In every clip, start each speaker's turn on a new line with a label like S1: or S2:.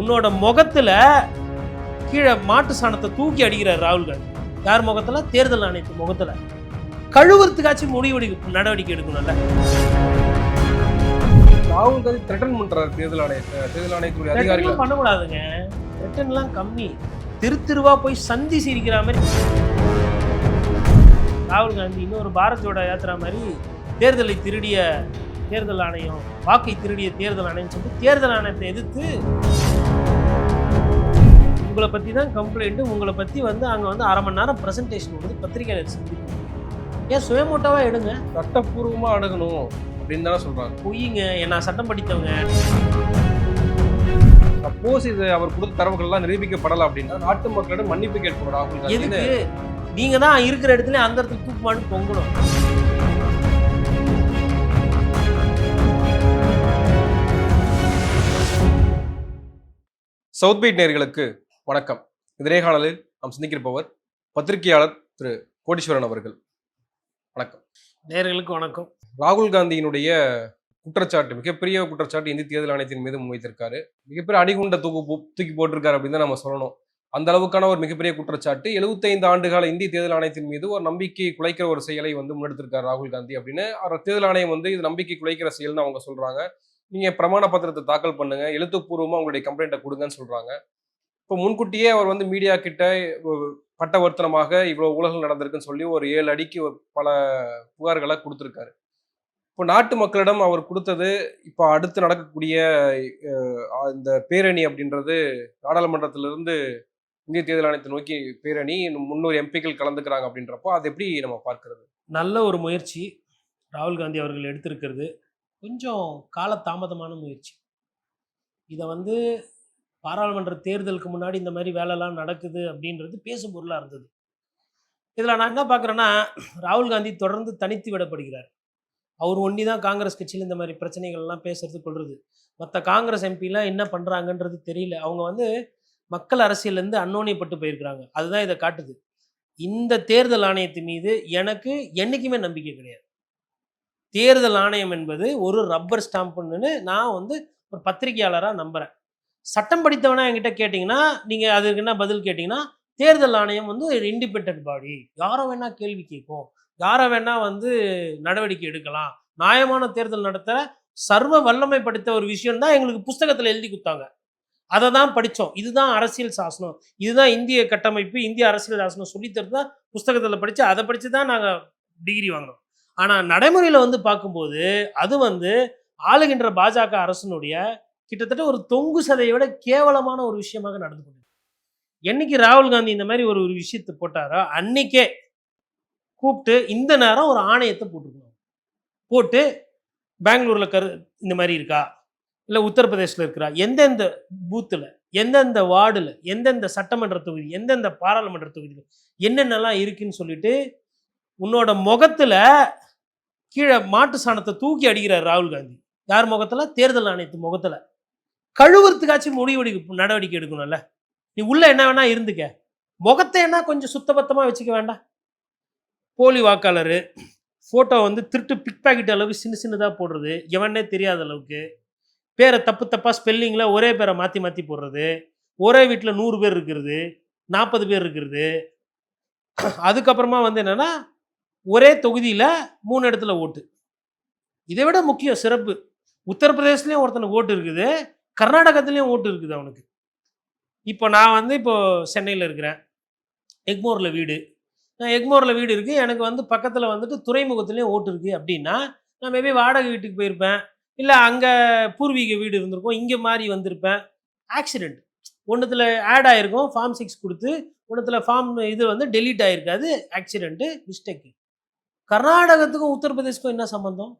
S1: உன்னோட முகத்துல கீழே மாட்டு சாணத்தை தூக்கி அடிக்கிறார் ராகுல் காந்தி யார் முகத்துல? தேர்தல் ஆணையத்து முகத்துல. கழுவுறதுக்காச்சும் முடிவு நடவடிக்கை எடுக்கணும்ல.
S2: ராகுல் காந்தி த்ரெட்டன் பண்றாரு தேர்தல் ஆணையத்தை. தேர்தல் ஆணையத்துடைய அதிகாரிகள்.
S1: பண்ணக்கூடாதுங்க. ரிட்டர்ன்லாம் கம்மி. திரு திருவா போய் சந்தி சிரிக்கிற மாதிரி. ராகுல் காந்தி இன்னொரு பாரத் ஜோடோ யாத்திரா மாதிரி தேர்தலை திருடிய தேர்தல் ஆணையம் வாக்கை திருடிய தேர்தல் ஆணையம் சொல்லிட்டு தேர்தல் ஆணையத்தை எதிர்த்து உங்களை பற்றி தான் கம்ப்ளைண்ட் உங்களை பற்றி வந்து அங்கே வந்து அரை மணி நேரம் ப்ரெசன்டேஷன் வந்து பத்திரிகையாளர் சந்திப்பு. ஏன் சுயமோட்டாவாக எடுங்க?
S2: சட்டப்பூர்வமா அணுகணும் அப்படின்னு தானே சொல்றாங்க.
S1: பொய்யுங்க நான் சட்டம் படித்தவங்க.
S2: சப்போஸ் இது அவர் கொடுத்த தரவுகள் எல்லாம் நிரூபிக்கப்படல அப்படின்னா நாட்டு மக்களிடம் மன்னிப்பு கேட்கணும்
S1: எதுக்கு? நீங்க தான் இருக்கிற இடத்துல அந்த இடத்துல தூக்கு மாட்டு பொங்கணும்.
S2: சவுத் பீட் நேர்களுக்கு வணக்கம். இந்த நேர்காணலில் நாம் சிந்திக்கிருப்பவர் பத்திரிகையாளர் திரு. கோடீஸ்வரன் அவர்கள். வணக்கம்.
S1: நேர்களுக்கு வணக்கம்.
S2: ராகுல் காந்தியினுடைய குற்றச்சாட்டு மிகப்பெரிய குற்றச்சாட்டு இந்திய தேர்தல் ஆணையத்தின் மீது முன்வைத்திருக்காரு. மிகப்பெரிய அடிகுண்ட தூக்கு தூக்கி போட்டிருக்காரு அப்படின்னு தான் நம்ம சொல்லணும். அந்த அளவுக்கான ஒரு மிகப்பெரிய குற்றச்சாட்டு 75 ஆண்டுகால இந்திய தேர்தல் ஆணையத்தின் மீது ஒரு நம்பிக்கை குலைக்கிற ஒரு செயலை வந்து முன்னெடுத்திருக்காரு ராகுல் காந்தி அப்படின்னு. அவர் தேர்தல் ஆணையம் வந்து இது நம்பிக்கை குலைக்கிற செயல்னு அவங்க சொல்றாங்க. நீங்க பிரமாண பத்திரத்தை தாக்கல் பண்ணுங்க எழுத்துப்பூர்வமா உங்களுடைய கம்ப்ளைண்ட்டை கொடுங்கன்னு சொல்றாங்க. இப்போ முன்கூட்டியே அவர் வந்து மீடியா கிட்ட பட்டவர்த்தனமாக இவ்வளோ ஊழல்கள் நடந்திருக்குன்னு சொல்லி ஒரு ஏழு அடிக்கு பல புகார்களை கொடுத்துருக்காரு. இப்போ நாட்டு மக்களிடம் அவர் கொடுத்தது இப்போ அடுத்து நடக்கக்கூடிய இந்த பேரணி அப்படின்றது நாடாளுமன்றத்திலிருந்து இந்திய தேர்தல் ஆணையத்தை நோக்கி பேரணி முன்னூறு எம்பிக்கள் கலந்துக்கிறாங்க அப்படின்றப்போ அது எப்படி நம்ம பார்க்கறது?
S1: நல்ல ஒரு முயற்சி ராகுல் காந்தி அவர்கள் எடுத்திருக்கிறது. கொஞ்சம் காலதாமதமான முயற்சி. இதை வந்து பாராளுமன்ற தேர்தலுக்கு முன்னாடி இந்த மாதிரி வேலைலாம் நடக்குது அப்படின்றது பேசும் பொருளாக இருந்தது. இதில் நான் என்ன பார்க்குறேன்னா ராகுல் காந்தி தொடர்ந்து தனித்து விடப்படுகிறார். அவர் ஒண்டி தான் காங்கிரஸ் கட்சியில் இந்த மாதிரி பிரச்சனைகள்லாம் பேசுறது கொள்வது மற்ற காங்கிரஸ் எம்பிலாம் என்ன பண்ணுறாங்கன்றது தெரியல. அவங்க வந்து மக்கள் அரசியலேருந்து அன்னோனியப்பட்டு போயிருக்கிறாங்க. அதுதான் இதை காட்டுது. இந்த தேர்தல் ஆணையத்து மீது எனக்கு என்றைக்குமே நம்பிக்கை கிடையாது. தேர்தல் ஆணையம் என்பது ஒரு ரப்பர் ஸ்டாம்ப்புன்னு நான் வந்து ஒரு பத்திரிகையாளராக நம்புகிறேன் சட்டம் படித்தவனா என்கிட்ட கேட்டிங்கன்னா நீங்கள் அதுக்கு என்ன பதில் கேட்டிங்கன்னா தேர்தல் ஆணையம் வந்து ஒரு இண்டிபெண்ட் பாடி யாரை வேணால் கேள்வி கேட்கும். யாரை வேணால் வந்து நடவடிக்கை எடுக்கலாம். நியாயமான தேர்தல் நடத்த சர்வ வல்லமை படுத்த ஒரு விஷயம் தான் எங்களுக்கு புஸ்தகத்தில் எழுதி கொடுத்தாங்க. அதை தான் படித்தோம் இதுதான் அரசியல் சாசனம். இதுதான் இந்திய கட்டமைப்பு இந்திய அரசியல் சாசனம் சொல்லித்தரது தான் புஸ்தகத்தில் படித்து அதை படித்து தான் நாங்கள் டிகிரி வாங்கினோம் ஆனால் நடைமுறையில் வந்து பார்க்கும்போது அது வந்து ஆளுகின்ற பாஜக அரசனுடைய கிட்டத்தட்ட ஒரு தொங்கு சதையை விட கேவலமான ஒரு விஷயமாக நடந்து கொண்டு என்னைக்கு ராகுல் காந்தி இந்த மாதிரி ஒரு ஒரு விஷயத்தை போட்டாரோ அன்னைக்கே கூப்பிட்டு இந்த நேரம் ஒரு ஆணையத்தை போட்டுக்கணும் போட்டு பெங்களூரில் கரு இந்த மாதிரி இருக்கா? இல்லை உத்தரப்பிரதேசில் இருக்கிறா எந்தெந்த பூத்தில் எந்தெந்த வார்டில் எந்தெந்த சட்டமன்ற தொகுதி எந்தெந்த பாராளுமன்ற தொகுதியில் என்னென்னலாம் இருக்குன்னு சொல்லிட்டு உன்னோட முகத்தில் கீழே மாட்டு சாணத்தை தூக்கி அடிக்கிறார் ராகுல் காந்தி. யார் முகத்தில்? தேர்தல் ஆணையத்து முகத்தில். கழுவுறதுக்காச்சும் முடிவு நடவடிக்கை எடுக்கணும்ல. நீ உள்ள என்ன வேணா இருந்துக்க. முகத்தை என்ன கொஞ்சம் சுத்தபத்தமாக வச்சுக்க வேண்டாம். போலி வாக்காளர் ஃபோட்டோ வந்து திருட்டு பிக் பாக்கெட் அளவுக்கு சின்ன சின்னதாக போடுறது எவனே தெரியாத அளவுக்கு. பேரை தப்பு தப்பாக ஸ்பெல்லிங்கில் ஒரே பேரை மாற்றி மாற்றி போடுறது. ஒரே வீட்டில் நூறு பேர் இருக்கிறது நாற்பது பேர் இருக்கிறது. அதுக்கப்புறமா வந்து என்னென்னா ஒரே தொகுதியில் மூணு இடத்துல ஓட்டு. இதை விட முக்கியம் சிறப்பு. உத்தரப்பிரதேசத்துலேயும் ஒருத்தனுக்கு ஓட்டு இருக்குது. கர்நாடகத்துலேயும் ஓட்டு இருக்குது அவனுக்கு. இப்போ நான் வந்து இப்போ சென்னையில் இருக்கிறேன். எக்மோரில் வீடு. நான் எக்மோரில் வீடு இருக்குது எனக்கு வந்து பக்கத்தில் வந்துட்டு துறைமுகத்துலேயும் ஓட்டு இருக்குது அப்படின்னா நான் மேபி வாடகை வீட்டுக்கு போயிருப்பேன். இல்லை அங்கே பூர்வீக வீடு இருந்திருக்கும். இங்கே மாதிரி வந்திருப்பேன். ஆக்சிடெண்ட் ஒன்றுத்தில் ஆட் ஆகிருக்கும் ஃபார்ம் சிக்ஸ் கொடுத்து ஒன்றுத்தில் ஃபார்ம் இது வந்து டெலீட் ஆகிருக்காது ஆக்சிடெண்ட்டு மிஸ்டேக்கு கர்நாடகத்துக்கும் உத்தரப்பிரதேஷ்க்கும் என்ன சம்மந்தம்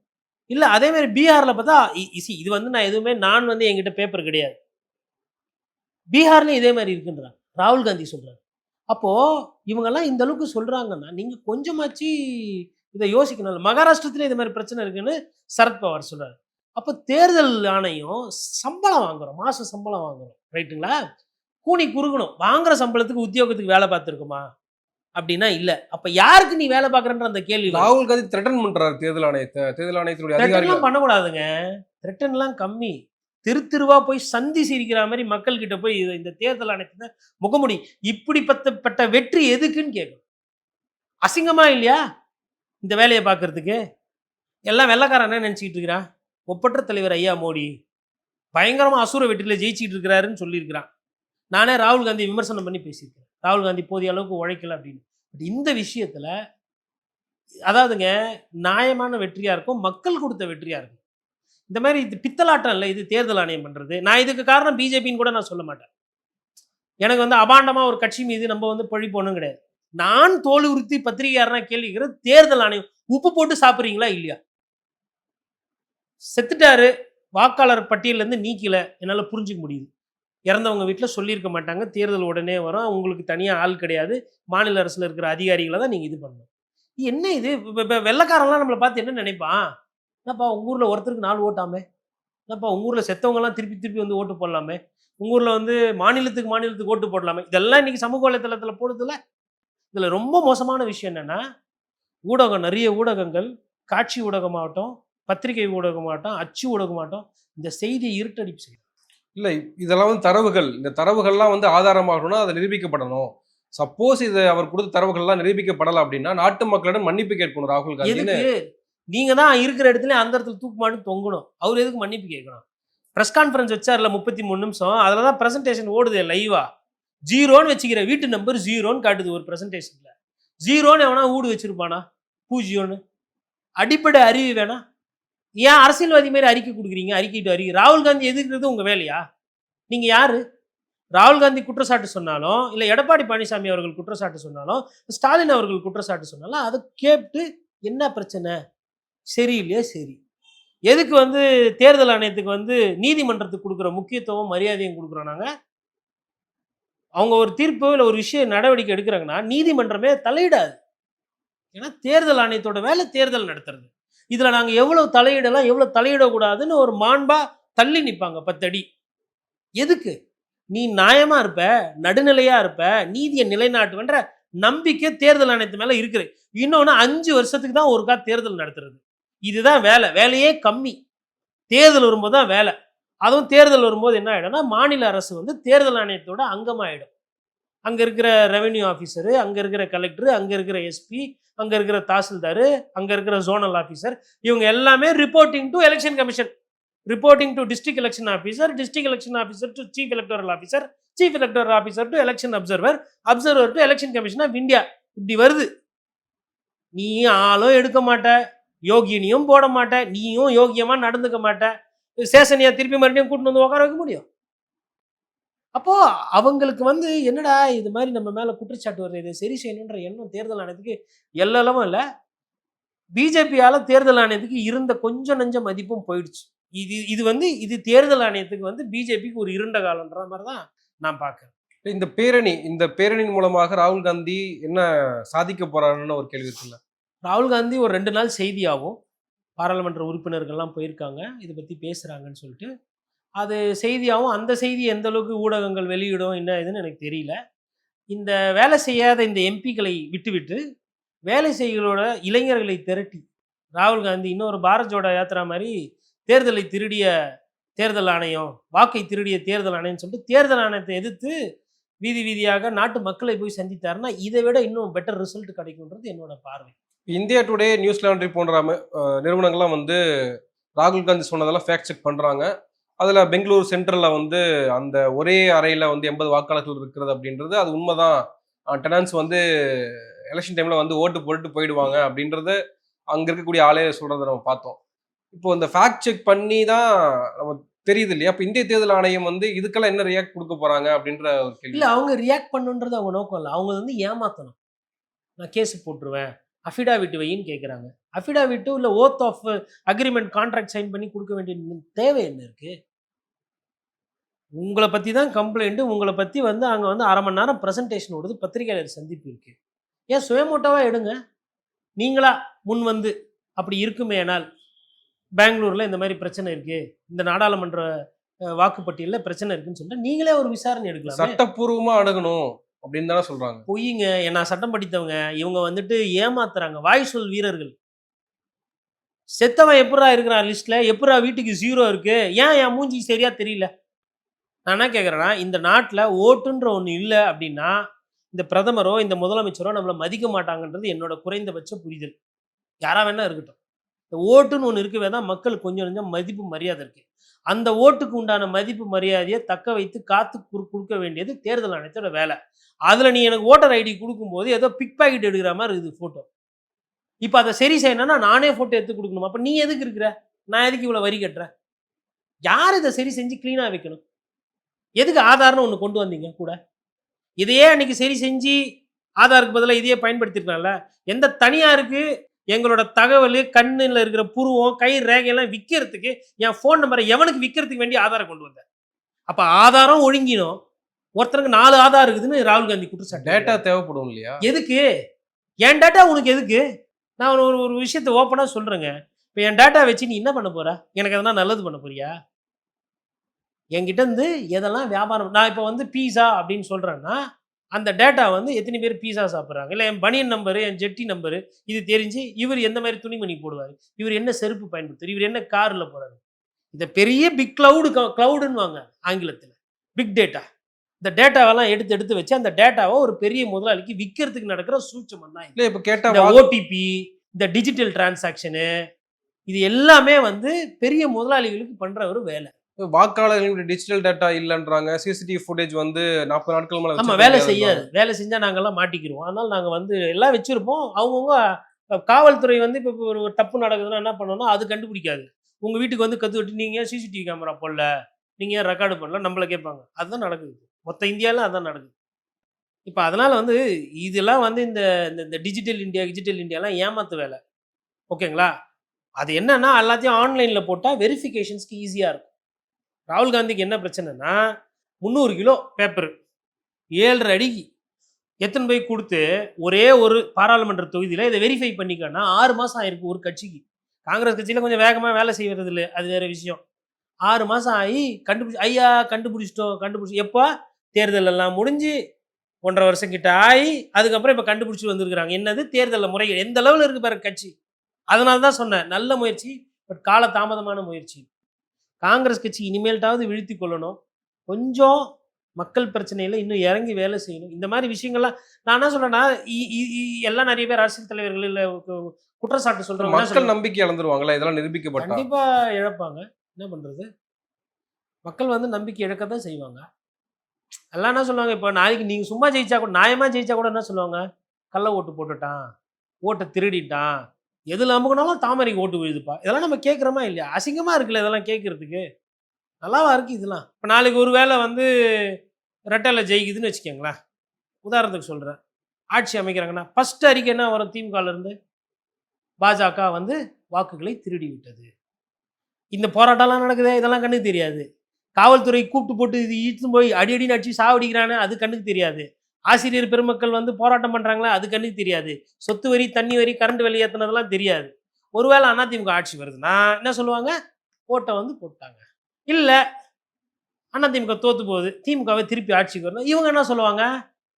S1: இல்லை அதே மாதிரி பீகாரில் பார்த்தா இசி இது வந்து நான் எதுவுமே நான் வந்து என்கிட்ட பேப்பர் கிடையாது. பீகார்லேயும் இதே மாதிரி இருக்குன்றான் ராகுல் காந்தி சொல்கிறாங்க அப்போது இவங்கெல்லாம் இந்த அளவுக்கு சொல்கிறாங்கன்னா நீங்கள் கொஞ்சமாச்சு இதை யோசிக்கணும் மகாராஷ்டிரத்துலேயும் இது மாதிரி பிரச்சனை இருக்குன்னு சரத்பவார் சொல்கிறார் அப்போ தேர்தல் ஆணையம் சம்பளம் வாங்குறோம் மாதம் சம்பளம் வாங்குறோம். ரைட்டுங்களா கூனி குறுகணும். வாங்குற சம்பளத்துக்கு உத்தியோகத்துக்கு வேலை பார்த்துருக்குமா? அப்படின்னா இல்லை. அப்போ யாருக்கு நீ வேலை பார்க்குறன்ற அந்த கேள்வி.
S2: ராகுல் காந்தி த்ரெட்டன் பண்றாரு தேர்தல் ஆணையத்தை தேர்தல் ஆணையத்தினுடைய அதிகாரிகள்.
S1: பண்ணக்கூடாதுங்க. த்ரெட்டன்லாம் கம்மி. தெரு தெருவா போய் சந்தி சிரிக்கிற மாதிரி மக்கள் கிட்ட போய் இந்த தேர்தல் ஆணையத்தை முகமுடி. இப்படிப்பட்டப்பட்ட வெற்றி எதுக்குன்னு கேட்கும் அசிங்கமா இல்லையா? இந்த வேலையை பார்க்கறதுக்கு. எல்லாம் வெள்ளக்காரன் என்ன நினச்சிக்கிட்டு இருக்கிறான் ஒப்பற்ற தலைவர் ஐயா மோடி. பயங்கரமா அசுர வெற்றியில் ஜெயிச்சிட்டு இருக்கிறாருன்னு சொல்லியிருக்கிறான். நானே ராகுல் காந்தி விமர்சனம் பண்ணி பேசியிருக்கேன் ராகுல் காந்தி போதிய அளவுக்கு உழைக்கல அப்படின்னு. பட் இந்த விஷயத்துல அதாவதுங்க நியாயமான வெற்றியா இருக்கும் மக்கள் கொடுத்த வெற்றியா இருக்கும். இந்த மாதிரி இது பித்தலாட்டம் இல்லை இது தேர்தல் ஆணையம் பண்றது. நான் இதுக்கு காரணம் பிஜேபின்னு கூட நான் சொல்ல மாட்டேன். எனக்கு வந்து அபாண்டமா ஒரு கட்சி மீது நம்ம வந்து பழி போகணும் கிடையாது. நான் தோல் உறுத்தி பத்திரிகையாரனா கேள்விக்கிறது தேர்தல் ஆணையம். உப்பு போட்டு சாப்பிட்றீங்களா இல்லையா? செத்துட்டாரு. வாக்காளர் பட்டியலேருந்து நீக்கல. என்னால் புரிஞ்சுக்க முடியுது. இறந்தவங்க வீட்டில் சொல்லியிருக்க மாட்டாங்க. தேர்தல் உடனே வரும். உங்களுக்கு தனியாக ஆள் கிடையாது. மாநில அரசில் இருக்கிற அதிகாரிகளை தான் நீங்கள் இது பண்ணணும். என்ன இது? இப்போ இப்போ வெள்ளக்காரன்லாம் நம்மளை பார்த்து என்ன நினைப்பான்? என்னப்பா உங்கள் ஊரில் ஒருத்தருக்கு நாலு ஓட்டாமே? என்னப்பா உங்கள் ஊரில் செத்தவங்கலாம் திருப்பி திருப்பி வந்து ஓட்டு போடலாமே? உங்கள் ஊரில் வந்து மாநிலத்துக்கு மாநிலத்துக்கு ஓட்டு போடலாமே? இதெல்லாம் இன்றைக்கி சமூக வலைத்தளத்தில் போடுறதுல இதில் ரொம்ப மோசமான விஷயம் என்னென்னா ஊடகம் நிறைய ஊடகங்கள் காட்சி ஊடகமாகட்டும் பத்திரிகை ஊடகமாகட்டும் அச்சு ஊடகமாகட்டும் இந்த செய்தியை இருட்டடிப்பு செய்யும்
S2: இல்லை இதெல்லாம் வந்து தரவுகள். இந்த தரவுகள்லாம் வந்து ஆதாரமாகணும்னா அதை நிரூபிக்கப்படணும். சப்போஸ் இது அவர் கொடுத்த தரவுகள்லாம் நிரூபிக்கப்படலை அப்படின்னா நாட்டு மக்களிடம் மன்னிப்பு கேட்கணும் ராகுல் காந்தின்னு
S1: நீங்க தான் இருக்கிற இடத்துல அந்த இடத்துல தூக்குமானு தொங்கணும். அவர் எதுக்கு மன்னிப்பு கேட்கணும்? ப்ரெஸ் கான்ஃபரன்ஸ் வச்சார்ல முப்பத்தி மூணு நிமிஷம். அதில் தான் ப்ரெசன்டேஷன் ஓடுது லைவா ஜீரோன்னு வச்சுக்கிற வீட்டு நம்பர் ஜீரோன்னு காட்டுது ஒரு ப்ரெசன்டேஷனில் ஜீரோன்னு எவனா ஊடு வச்சிருப்பானா? பூஜ்ஜியோன்னு அடிப்படை அறிவு வேணா. ஏன் அரசியல்வாதி மாதிரி அறிக்கை கொடுக்குறீங்க? அறிக்கைட்டு அறிக்கை ராகுல் காந்தி எதிர்க்கிறது உங்கள் வேலையா? நீங்கள் யார்? ராகுல் காந்தி குற்றச்சாட்டு சொன்னாலும் இல்லை எடப்பாடி பழனிசாமி அவர்கள் குற்றச்சாட்டு சொன்னாலும் ஸ்டாலின் அவர்கள் குற்றச்சாட்டு சொன்னாலும் அதை கேட்டு என்ன பிரச்சனை? சரியில்லையே? சரி. எதுக்கு வந்து தேர்தல் ஆணையத்துக்கு வந்து நீதிமன்றத்துக்கு கொடுக்குற முக்கியத்துவம் மரியாதையும் கொடுக்குறோம் நாங்கள் அவங்க ஒரு தீர்ப்பு இல்லை ஒரு விஷயம் நடவடிக்கை எடுக்கிறாங்கன்னா நீதிமன்றமே தலையிடாது. ஏன்னா தேர்தல் ஆணையத்தோட வேலை தேர்தல் நடத்துறது. இதில் நாங்கள் எவ்வளோ தலையிடலாம் எவ்வளோ தலையிடக்கூடாதுன்னு ஒரு மாண்பாக தள்ளி நிற்பாங்க பத்தடி. எதுக்கு? நீ நியாயமாக இருப்ப நடுநிலையாக இருப்ப நீதியை நிலைநாட்டுவன்ற நம்பிக்கை தேர்தல் ஆணையத்து மேலே இருக்குது. இன்னொன்று அஞ்சு வருஷத்துக்கு தான் ஒருக்கா தேர்தல் நடத்துறது. இதுதான் வேலை. வேலையே கம்மி. தேர்தல் வரும்போது தான் வேலை. அதுவும் தேர்தல் வரும்போது என்ன ஆகிடும்னா மாநில அரசு வந்து தேர்தல் ஆணையத்தோட அங்கமாயிடும். அங்கே இருக்கிற ரெவென்யூ ஆஃபீஸரு அங்கே இருக்கிற கலெக்டர் அங்கே இருக்கிற எஸ்பி அங்கே இருக்கிற தாசில்தார் அங்கே இருக்கிற ஜோனல் ஆஃபீஸர் இவங்க எல்லாமே reporting to election commission reporting to district election officer district election officer to chief electoral officer chief electoral officer to election observer observer to election commission of India இப்படி வருது. நீ ஆளும் எடுக்க மாட்ட யோகினியும் போட மாட்ட நீயும் யோகியமாக நடந்துக்க மாட்ட. சேசனியா திருப்பி மறுபடியும் கூட்டிட்டு வந்து உட்கார வைக்க முடியும்? அப்போ அவங்களுக்கு வந்து என்னடா இது மாதிரி நம்ம மேல குற்றச்சாட்டு வருது? இதை சரி செய்யணுன்ற எண்ணம் தேர்தல் ஆணையத்துக்கு எல்லளவும் இல்லை. பிஜேபியால தேர்தல் ஆணையத்துக்கு இருந்த கொஞ்சம் நஞ்ச மதிப்பும் போயிடுச்சு. இது இது வந்து இது தேர்தல் ஆணையத்துக்கு வந்து பிஜேபிக்கு ஒரு இருண்ட காலம்ன்ற மாதிரி தான் நான் பார்க்கறேன்
S2: இந்த பேரணி இந்த பேரணியின் மூலமாக ராகுல் காந்தி என்ன சாதிக்க போறாருன்னு ஒரு கேள்வி இருக்குல்ல.
S1: ராகுல் காந்தி ஒரு ரெண்டு நாள் செய்தியாகும். பாராளுமன்ற உறுப்பினர்கள்லாம் போயிருக்காங்க. இதை பற்றி பேசுகிறாங்கன்னு சொல்லிட்டு அது செய்தியாகவும் அந்த செய்தி எந்த அளவுக்கு ஊடகங்கள் வெளியிடும் என்ன இதுன்னு எனக்கு தெரியல. இந்த வேலை செய்யாத இந்த எம்பிக்களை விட்டுவிட்டு வேலை செய்களோட இளைஞர்களை திரட்டி ராகுல் காந்தி இன்னொரு பாரத் ஜோடா யாத்திரா மாதிரி தேர்தலை திருடிய தேர்தல் ஆணையம் வாக்கை திருடிய தேர்தல் ஆணையம்னு சொல்லிட்டு தேர்தல் ஆணையத்தை எதிர்த்து வீதி வீதியாக நாட்டு மக்களை போய் சந்தித்தாருன்னா இதை விட இன்னும் பெட்டர் ரிசல்ட் கிடைக்கும்ன்றது என்னோட பார்வை.
S2: இந்தியா டுடே நியூஸ் லாண்ட்ரி போன்ற நிறுவனங்கள்லாம் வந்து ராகுல் காந்தி சொன்னதெல்லாம் ஃபேக்ட் செக் பண்ணுறாங்க அதில் பெங்களூர் சென்ட்ரலில் வந்து அந்த ஒரே அறையில் வந்து எண்பது வாக்காளர்கள் இருக்கிறது அப்படின்றது அது உண்மைதான். டெனன்ஸ் வந்து எலெக்ஷன் டைமில் வந்து ஓட்டு போட்டு போயிடுவாங்க அப்படின்றது அங்கே இருக்கக்கூடிய ஆளே சொல்கிறத நம்ம பார்த்தோம். இப்போ இந்த ஃபேக்ட் செக் பண்ணி தான் நம்ம தெரியுது இல்லையா? இப்போ இந்திய தேர்தல் ஆணையம் வந்து இதுக்கெல்லாம் என்ன ரியாக்ட் கொடுக்க போகிறாங்க அப்படின்ற ஒரு கேள்வி.
S1: இல்லை அவங்க ரியாக்ட் பண்ணுன்றது அவங்க நோக்கம் இல்லை. அவங்க வந்து ஏமாத்தணும். நான் கேஸ் போட்டுருவேன் அஃபிடாவிட் வையின்னு கேட்குறாங்க அஃபிடாவிட்டு இல்லை oath of agreement contract sign பண்ணி கொடுக்க வேண்டிய தேவை என்ன இருக்குது உங்களை பற்றி தான் கம்ப்ளைண்ட்டு உங்களை பற்றி வந்து அங்கே வந்து அரை மணி நேரம் ப்ரெசன்டேஷன் ஓடுது பத்திரிகையாளர் சந்திப்பு இருக்கு. ஏன் சுயமோட்டோவாக எடுங்க? நீங்களா முன் வந்து அப்படி இருக்குமேனால் பெங்களூரில் இந்த மாதிரி பிரச்சனை இருக்கு. இந்த நாடாளுமன்ற வாக்குப்பட்டியலில் பிரச்சனை இருக்குன்னு சொல்லிட்டு நீங்களே ஒரு விசாரணை எடுக்கலாம்.
S2: சட்டப்பூர்வமா அணுகணும் அப்படின்னு தானே சொல்றாங்க.
S1: பொய்யுங்க நான் சட்டம் படித்தவங்க இவங்க வந்துட்டு ஏமாத்துறாங்க. வாய் சொல் வீரர்கள். செத்தவன் எப்படா இருக்கிறான் லிஸ்ட்ல எப்படா வீட்டுக்கு ஜீரோ இருக்கு? ஏன் என் மூஞ்சி சரியா தெரியல? நான் என்ன கேட்குறேன்னா இந்த நாட்டில் ஓட்டுன்ற ஒன்று இல்லை அப்படின்னா இந்த பிரதமரோ இந்த முதலமைச்சரோ நம்மளை மதிக்க மாட்டாங்கன்றது என்னோட குறைந்தபட்ச புரிதல். யாராக வேணா இருக்கட்டும். இந்த ஓட்டுன்னு ஒன்று இருக்கவே தான் மக்கள் கொஞ்சம் கொஞ்சம் மதிப்பு மரியாதை இருக்குது அந்த ஓட்டுக்கு உண்டான மதிப்பு மரியாதையை தக்க வைத்து காத்து கொடுக்க வேண்டியது தேர்தல் ஆணையத்தோட வேலை. அதில் நீ எனக்கு ஓட்டர் ஐடி கொடுக்கும்போது ஏதோ பிக் பாக்கெட் எடுக்கிற மாதிரி இருக்குது ஃபோட்டோ இப்போ அதை சரி செய்யணும்னா நானே ஃபோட்டோ எடுத்து கொடுக்கணும். அப்போ நீ எதுக்கு இருக்கிற? நான் எதுக்கு இவ்வளோ வரி கட்டுறேன் யார் இதை சரி செஞ்சு க்ளீனாக வைக்கணும்? எதுக்கு ஆதார்னு ஒன்று கொண்டு வந்தீங்க கூட? இதையே அன்னைக்கு சரி செஞ்சு ஆதாருக்கு பதிலாக இதையே பயன்படுத்திருக்கலாம்ல எந்த தனியாருக்கு எங்களோட தகவல் கண்ணில் இருக்கிற புருவம் கை ரேகையெல்லாம் விற்கிறதுக்கு என் ஃபோன் நம்பரை எவனுக்கு விற்கிறதுக்கு வேண்டி ஆதாரம் கொண்டு வந்தேன்? அப்போ ஆதாரம் ஒழுங்கினோம் ஒருத்தருக்கு நாலு ஆதார் இருக்குதுன்னு ராகுல் காந்தி குற்றச்சாட்டு
S2: டேட்டா தேவைப்படும் இல்லையா?
S1: எதுக்கு? என் டேட்டா உனக்கு எதுக்கு? நான் ஒரு ஒரு விஷயத்த ஓப்பனாக சொல்கிறேங்க இப்போ என் டேட்டா வச்சு நீ என்ன பண்ண போற? எனக்கு எதனா நல்லது பண்ண போறியா? என்கிட்ட இருந்து எதெல்லாம் வியாபாரம் நான் இப்போ வந்து பீஸா அப்படின்னு சொல்கிறேன்னா அந்த டேட்டா வந்து எத்தனை பேர் பீஸா சாப்பிட்றாங்க? இல்லை என் பனியன் நம்பரு என் ஜெட்டி நம்பரு இது தெரிஞ்சு இவர் எந்த மாதிரி துணிமணி போடுவார்? இவர் என்ன செருப்பு பயன்படுத்துவார் இவர் என்ன காரில் போகிறாரு இதை பெரிய பிக் க்ளவுடு க்ளவுடுன்னு ஆங்கிலத்தில். பிக் டேட்டா இந்த டேட்டாவெல்லாம் எடுத்து எடுத்து வச்சு அந்த டேட்டாவை ஒரு பெரிய முதலாளிக்கு விற்கிறதுக்கு நடக்கிற சூட்சமம் தான்.
S2: இல்ல இப்ப கேட்டா
S1: இந்த
S2: வா-
S1: ஓடிபி இந்த டிஜிட்டல் டிரான்சாக்ஷனு இது எல்லாமே வந்து பெரிய முதலாளிகளுக்கு பண்ற ஒரு வேலை.
S2: வாக்காளர்களுடைய டிஜிட்டல் டேட்டா இல்லன்றாங்க. சிசிடிவி ஃபுட்டேஜ் வந்து நாற்பது நாட்கள் மேல வச்சிருக்க
S1: வேலை. செய்யாது. வேலை செஞ்சா நாங்கெல்லாம் மாட்டிக்கிருவோம். அதனால நாங்க வந்து எல்லாம் வச்சிருப்போம். அவங்கவுங்க காவல்துறை வந்து இப்போ ஒரு தப்பு நடக்குதுன்னா என்ன பண்ணணும் அது கண்டுபிடிக்காது. உங்க வீட்டுக்கு வந்து கத்து நீங்க சிசிடிவி கேமரா போடல? நீங்க ஏன் ரெக்கார்டு பண்ணல நம்மள கேட்பாங்க. அதுதான் நடக்குது. மொத்த இந்தியாவில் அதுதான் நடக்குது. இப்போ அதனால வந்து இதெல்லாம் வந்து இந்த இந்த- இந்த டிஜிட்டல் இந்தியா டிஜிட்டல் இந்தியாலாம் ஏமாத்து வேலை. ஓகேங்களா? அது என்னன்னா எல்லாத்தையும் ஆன்லைனில் போட்டால் வெரிஃபிகேஷன்ஸ்க்கு ஈஸியாக இருக்கும். ராகுல் காந்திக்கு என்ன பிரச்சனைனா முந்நூறு கிலோ பேப்பர் ஏழரை அடிக்கு எத்தனை போய் கொடுத்து ஒரே ஒரு பாராளுமன்ற தொகுதியில் இதை வெரிஃபை பண்ணிக்கன்னா ஆறு மாதம் ஆயிருக்கு ஒரு கட்சிக்கு. காங்கிரஸ் கட்சியில் கொஞ்சம் வேகமாக வேலை செய்வது இல்லை அது வேறு விஷயம். ஆறு மாதம் ஆகி கண்டுபிடிச்சி ஐயா கண்டுபிடிச்சிட்டோம் கண்டுபிடிச்சி எப்போ? தேர்தல் எல்லாம் முடிஞ்சு ஒன்றரை வருஷம் கிட்ட ஆகி அதுக்கப்புறம் இப்போ கண்டுபிடிச்சி வந்திருக்கிறாங்க. என்னது? தேர்தலில் முறைகள். எந்த அளவில் இருக்கு பாரு கட்சி. அதனால தான் சொன்னேன் நல்ல முயற்சி பட் கால தாமதமான முயற்சி. காங்கிரஸ் கட்சி இனிமேல்ட்டாவது வீழ்த்தி கொள்ளணும். கொஞ்சம் மக்கள் பிரச்சனையில இன்னும் இறங்கி வேலை செய்யணும். இந்த மாதிரி விஷயங்கள்லாம் நான் என்ன இ- எல்லாம் நிறைய பேர் அரசியல் தலைவர்கள் இல்ல குற்றச்சாட்டு என்ன
S2: மக்கள்? நம்பிக்கை இழந்துருவாங்களா? இதெல்லாம் நிரூபிக்கப்பட்டா?
S1: கண்டிப்பா இழப்பாங்க. என்ன பண்றது? மக்கள் வந்து நம்பிக்கை இழக்க தான் செய்வாங்க. எல்லாம் என்ன சொல்லுவாங்க? இப்போ நாளைக்கு நீங்க சும்மா ஜெயிச்சா கூட நியாயமா ஜெயிச்சா கூட என்ன சொல்லுவாங்க? கள்ள ஓட்டு போட்டுட்டான். ஓட்டை திருடிட்டான். எதில் அமுக்குனாலும் தாமரைக்கு ஓட்டு விழுதுப்பா. இதெல்லாம் நம்ம கேட்குறோமா இல்லையா? அசிங்கமாக இருக்குல்ல இதெல்லாம் கேட்கறதுக்கு நல்லாவா இருக்கு இதெல்லாம். இப்போ நாளைக்கு ஒரு வேளை வந்து ரெட்டலை ஜெயிக்குதுன்னு வச்சுக்கோங்களேன். உதாரணத்துக்கு சொல்கிறேன் ஆட்சி அமைக்கிறாங்கன்னா ஃபஸ்ட் அறிக்கை என்ன வரும் திமுகலேருந்து பாஜக வந்து வாக்குகளை திருடி விட்டது இந்த போராட்டம்லாம் நடக்குதே? இதெல்லாம் கண்ணுக்கு தெரியாது. காவல்துறை கூப்பிட்டு போட்டு இது இழுத்துன்னு போய் அடி அடின்னு அடிச்சு சாவடிக்கிறானே? அது கண்ணுக்கு தெரியாது. ஆசிரியர் பெருமக்கள் வந்து போராட்டம் பண்ணுறாங்களா அது கண்ணுக்கு தெரியாது. சொத்து வரி தண்ணி வரி கரண்ட் வரி ஏத்துனதெல்லாம் தெரியாது. ஒருவேளை அதிமுக ஆட்சி வருதுன்னா என்ன சொல்லுவாங்க? ஓட்டை வந்து போட்டாங்க. இல்லை அதிமுக தோற்று போகுது திமுகவை திருப்பி ஆட்சிக்கு வரணும். இவங்க என்ன சொல்லுவாங்க?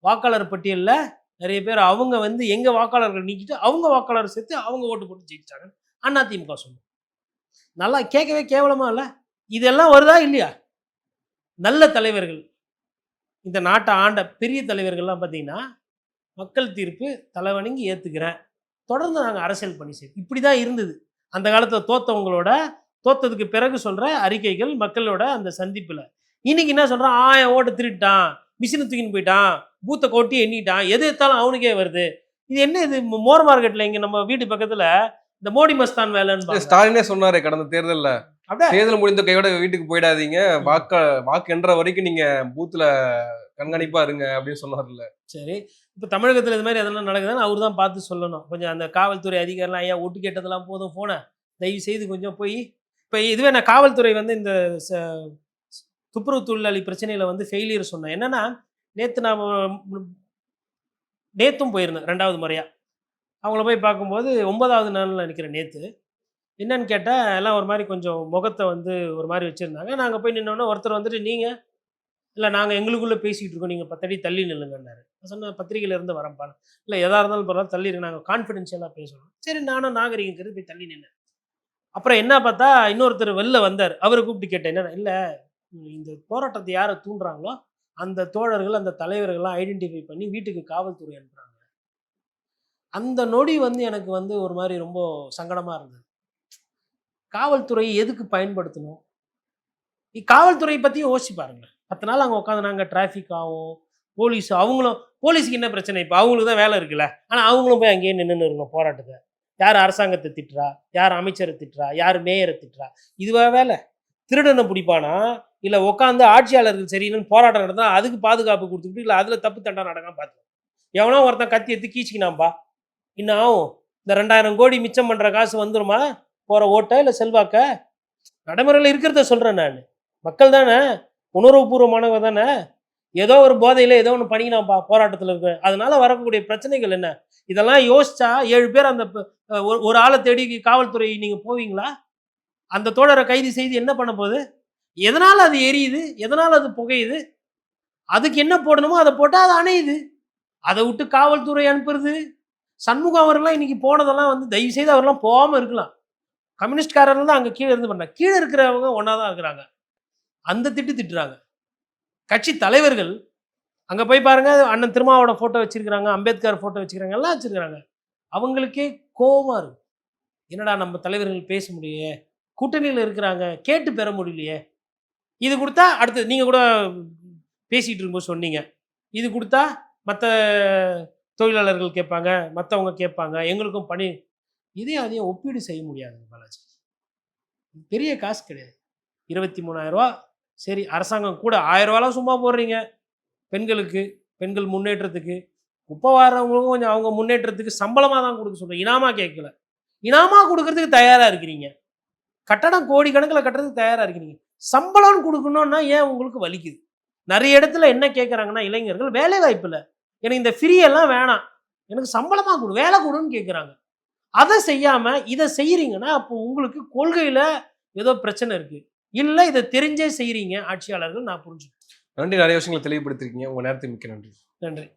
S1: வாக்காளர் பட்டியலில் நிறைய பேர் அவங்க வந்து எங்கள் வாக்காளர்கள் நீக்கிட்டு அவங்க வாக்காளர் சேர்த்து அவங்க ஓட்டு போட்டு ஜெயிச்சாங்க அதிமுக சொல்லும் நல்லா கேட்கவே கேவலமா இல்லை? இதெல்லாம் வருதா இல்லையா? நல்ல தலைவர்கள் இந்த நாட்டை ஆண்ட பெரிய தலைவர்கள்லாம் பார்த்தீங்கன்னா மக்கள் தீர்ப்பு தலைவணங்கி ஏற்றுக்கிறேன் தொடர்ந்து நாங்கள் அரசியல் பண்ணி செய்வோம். இப்படி தான் இருந்தது. அந்த காலத்தில் தோத்தவங்களோட தோத்ததுக்கு பிறகு சொல்கிற அறிக்கைகள் மக்களோட அந்த சந்திப்பில். இன்னைக்கு என்ன சொல்கிறான் ஆயிரம் ஓட்டு திருட்டான் மிஷினை தூக்கின்னு போயிட்டான் பூத்தை கொட்டி எண்ணிட்டான் எது எடுத்தாலும் அவனுக்கே வருது. இது என்ன இது? மோர் மார்க்கெட்டில் இங்கே நம்ம வீட்டு பக்கத்தில் இந்த மோடி மஸ்தான் வேலைன்னு
S2: ஸ்டாலினே சொன்னார் கடந்த தேர்தலில். தேர்தல் முடிந்த கையோட வீட்டுக்கு போயிடாதீங்க. வாக்க வாக்கு என்ற வரைக்கும் நீங்க பூத்துல கண்காணிப்பா இருங்க அப்படின்னு சொன்னார்ல.
S1: சரி. இப்போ தமிழகத்தில் இது மாதிரி எதனா நடக்குதுன்னு அவர் தான் பார்த்து சொல்லணும். கொஞ்சம் அந்த காவல்துறை அதிகாரிலாம் ஐயா ஒட்டு கேட்டதெல்லாம் போதும் போன தயவு செய்து கொஞ்சம் போய் இப்போ இதுவே நான் காவல்துறை வந்து இந்த துப்புரவு தொழிலாளி பிரச்சனையில் வந்து ஃபெயிலியர் சொன்னேன். என்னன்னா நேற்று நான் நேற்றும் போயிருந்தேன் ரெண்டாவது முறையாக அவங்கள போய் பார்க்கும்போது ஒன்பதாவது நாளில் நினைக்கிறேன் நேற்று என்னன்னு கேட்டால் எல்லாம் ஒரு மாதிரி கொஞ்சம் முகத்தை வந்து ஒரு மாதிரி வச்சுருந்தாங்க. நாங்கள் போய் நின்னோன்னே ஒருத்தர் வந்துட்டு நீங்கள் இல்லை நாங்கள் எங்களுக்குள்ளே பேசிகிட்டு இருக்கோம். நீங்கள் பத்தடி தள்ளி நில்லுங்கன்னாரு. நான் சொன்னேன் பத்திரிகையிலேருந்து வரம்பான் இல்லை எதாக இருந்தாலும் பரவாயில்ல தள்ளி இருக்கு நாங்கள் கான்ஃபிடென்ஷியலாக பேசணும் சரி நானும் நாகரிகங்கிறது போய் தள்ளி நின்னேன். அப்புறம் என்ன பார்த்தா இன்னொருத்தர் வெளில வந்தார். அவரை கூப்பிட்டு கேட்டேன் என்ன இல்லை இந்த போராட்டத்தை யாரை தூண்டுறாங்களோ அந்த தோழர்கள் அந்த தலைவர்கள்லாம் ஐடென்டிஃபை பண்ணி வீட்டுக்கு காவல்துறை அனுப்புகிறாங்க அந்த நொடி வந்து எனக்கு வந்து ஒரு மாதிரி ரொம்ப சங்கடமாக இருந்தது. காவல்துறையை எதுக்கு பயன்படுத்தணும்? இ- பற்றியும் யோசிச்சு பாருங்களேன். பத்து நாள் அங்கே உட்காந்து நாங்கள் டிராஃபிக் ஆகும் போலீஸ் அவங்களும் போலீஸுக்கு என்ன பிரச்சனை? இப்போ அவங்களுக்கு தான் வேலை இருக்குல்ல. ஆனால் அவங்களும் போய் அங்கேயே நின்று இருக்கணும் போராட்டத்தை யார் அரசாங்கத்தை திட்டுறா? யார் அமைச்சரை திட்டுறா? யார் மேயரை திட்டுறா? இதுவா வேலை. திருடனை பிடிப்பானா? இல்லை உட்காந்து ஆட்சியாளர்கள் சரியில்லைன்னு போராட்டம் நடந்தால் அதுக்கு பாதுகாப்பு கொடுத்துக்கிட்டு இல்லை அதில் தப்பு தண்டா நடக்காம பார்த்துக்கணும் எவனோ ஒருத்தன் கத்தி எடுத்து கீச்சிக்கினாம்பா இன்னும் ஆகும்? இந்த ரெண்டாயிரம் கோடி மிச்சம் பண்ணுற காசு வந்துருமா? போகிற ஓட்டை இல்லை செல்வாக்க? நடைமுறையில் இருக்கிறத சொல்கிறேன் நான். மக்கள் தானே? உணர்வுபூர்வமானவங்க தானே? ஏதோ ஒரு போதையில் ஏதோ ஒன்று பண்ணிக்கினாப்பா போராட்டத்தில் இருக்கு அதனால வரக்கூடிய பிரச்சனைகள் என்ன? இதெல்லாம் யோசிச்சா ஏழு பேர் அந்த ஒரு ஒரு ஆளை தேடி காவல்துறை நீங்கள் போவீங்களா? அந்த தோழரை கைது செய்து என்ன பண்ண போகுது? எதனால் அது எரியுது? எதனால் அது புகையுது? அதுக்கு என்ன போடணுமோ அதை போட்டால் அது அணையுது. அதை விட்டு காவல்துறை அனுப்புறது? சண்முகம் அவர்கள்லாம் இன்னைக்கு போனதெல்லாம் வந்து தயவு செய்து அவர்லாம் போகாமல் இருக்கலாம். கம்யூனிஸ்ட்காரர்கள் தான் அங்கே கீழே இருந்து பண்ணாங்க கீழே இருக்கிறவங்க ஒன்றா தான் இருக்கிறாங்க. அந்த திட்டு திட்டுறாங்க. கட்சி தலைவர்கள் அங்கே போய் பாருங்கள் அண்ணன் திருமாவோட ஃபோட்டோ வச்சுருக்கிறாங்க அம்பேத்கர் ஃபோட்டோ வச்சுக்கிறாங்க எல்லாம் வச்சுருக்கிறாங்க. அவங்களுக்கே கோவமா இருக்கும் என்னடா நம்ம தலைவர்கள் பேச முடியலையே? கூட்டணியில் இருக்கிறாங்க கேட்டு பெற முடியலையே? இது கொடுத்தா அடுத்து நீங்கள் கூட பேசிகிட்டு இருக்கும்போது சொன்னீங்க. இது கொடுத்தா மற்ற தொழிலாளர்கள் கேட்பாங்க மற்றவங்க கேட்பாங்க எங்களுக்கும் பணி இதையும் அதையும் ஒப்பீடு செய்ய முடியாது பாலாஜி. பெரிய காசு கிடையாது. இருபத்தி மூணாயிரம் சரி அரசாங்கம் கூட ஆயிரம் ரூபாலாம் சும்மா போடுறீங்க. பெண்களுக்கு பெண்கள் முன்னேற்றத்துக்கு. குப்பை வாடுறவங்களுக்கும் கொஞ்சம் அவங்க முன்னேற்றத்துக்கு சம்பளமாக தான் கொடுக்க சொல்கிறேன் இனாமா கேட்கல. இனாமா கொடுக்கறதுக்கு தயாராக இருக்கிறீங்க. கட்டடம் கோடி கணக்கில் கட்டுறதுக்கு தயாராக இருக்கிறீங்க. சம்பளம் கொடுக்கணும்னா ஏன் உங்களுக்கு வலிக்குது? நிறைய இடத்துல என்ன கேட்குறாங்கன்னா இளைஞர்கள் வேலை வாய்ப்பு இல்லை எனக்கு இந்த ஃப்ரீயெல்லாம் வேணாம். எனக்கு சம்பளமாக கொடு வேலை கொடுன்னு கேட்குறாங்க. அதை செய்யாமல் இதை செய்கிறீங்கன்னா அப்போ உங்களுக்கு கொள்கையில் ஏதோ பிரச்சனை இருக்குது இல்லை இதை தெரிஞ்சே செய்கிறீங்க ஆட்சியாளர்கள் நான் புரிஞ்சுக்கிறேன்.
S2: நன்றி. நிறைய விஷயங்களை தெளிவுபடுத்திருக்கீங்க. உங்க நேரத்துக்கு மிக்க நன்றி.
S1: நன்றி.